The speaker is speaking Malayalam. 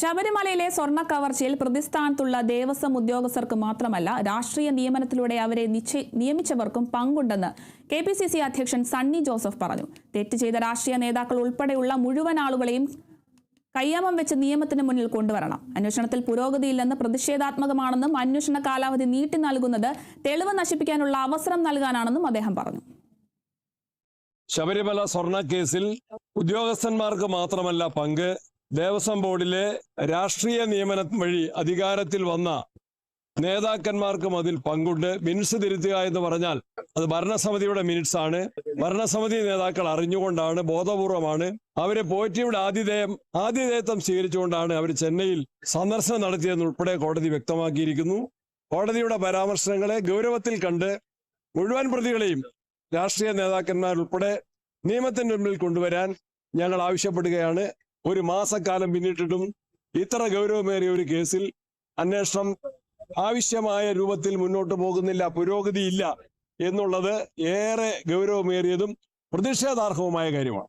ശബരിമലയിലെ സ്വർണ കവർച്ചയിൽ പ്രതിസ്ഥാനത്തുള്ള ദേവസ്വം ഉദ്യോഗസ്ഥർക്ക് മാത്രമല്ല രാഷ്ട്രീയ നിയമനത്തിലൂടെ അവരെ നിയമിച്ചവർക്കും പങ്കുണ്ടെന്ന് കെ പി സി സി അധ്യക്ഷൻ സണ്ണി ജോസഫ് പറഞ്ഞു. തെറ്റ് ചെയ്ത രാഷ്ട്രീയ നേതാക്കൾ ഉൾപ്പെടെയുള്ള മുഴുവൻ ആളുകളെയും കയ്യാമം വെച്ച് നിയമത്തിന് മുന്നിൽ കൊണ്ടുവരണം. അന്വേഷണത്തിൽ പുരോഗതിയില്ലെന്ന് പ്രതിഷേധാത്മകമാണെന്നും അന്വേഷണ കാലാവധി നീട്ടി നൽകുന്നത് തെളിവ് നശിപ്പിക്കാനുള്ള അവസരം നൽകാനാണെന്നും അദ്ദേഹം പറഞ്ഞു. ശബരിമല സ്വർണ കേസിൽ ഉദ്യോഗസ്ഥന്മാർക്ക് മാത്രമല്ല പങ്ക് ദേവസ്വം ബോർഡിലെ രാഷ്ട്രീയ നിയമനം വഴി അധികാരത്തിൽ വന്ന നേതാക്കന്മാർക്കും അതിൽ പങ്കുണ്ട്. മിനിറ്റ്സ് തിരുത്തുക എന്ന് പറഞ്ഞാൽ അത് ഭരണസമിതിയുടെ മിനിറ്റ്സ് ആണ്. ഭരണസമിതി നേതാക്കൾ അറിഞ്ഞുകൊണ്ടാണ് ബോധപൂർവമാണ്. അവരെ പോറ്റിയുടെ ആതിഥേയം ആതിഥേയത്വം സ്വീകരിച്ചുകൊണ്ടാണ് അവർ ചെന്നൈയിൽ സന്ദർശനം നടത്തിയതെന്നുൾപ്പെടെ കോടതി വ്യക്തമാക്കിയിരിക്കുന്നു. കോടതിയുടെ പരാമർശങ്ങളെ ഗൗരവത്തിൽ കണ്ട് മുഴുവൻ പ്രതികളെയും രാഷ്ട്രീയ നേതാക്കന്മാരുൾപ്പെടെ നിയമത്തിന്റെ മുമ്പിൽ കൊണ്ടുവരാൻ ഞങ്ങൾ ആവശ്യപ്പെടുകയാണ്. ഒരു മാസക്കാലം പിന്നിട്ടിട്ടും ഇത്ര ഗൗരവമേറിയ ഒരു കേസിൽ അന്വേഷണം ആവശ്യമായ രൂപത്തിൽ മുന്നോട്ട് പോകുന്നില്ല പുരോഗതിയില്ല എന്നുള്ളത് ഏറെ ഗൗരവമേറിയതും പ്രതിഷേധാർഹവുമായ കാര്യമാണ്.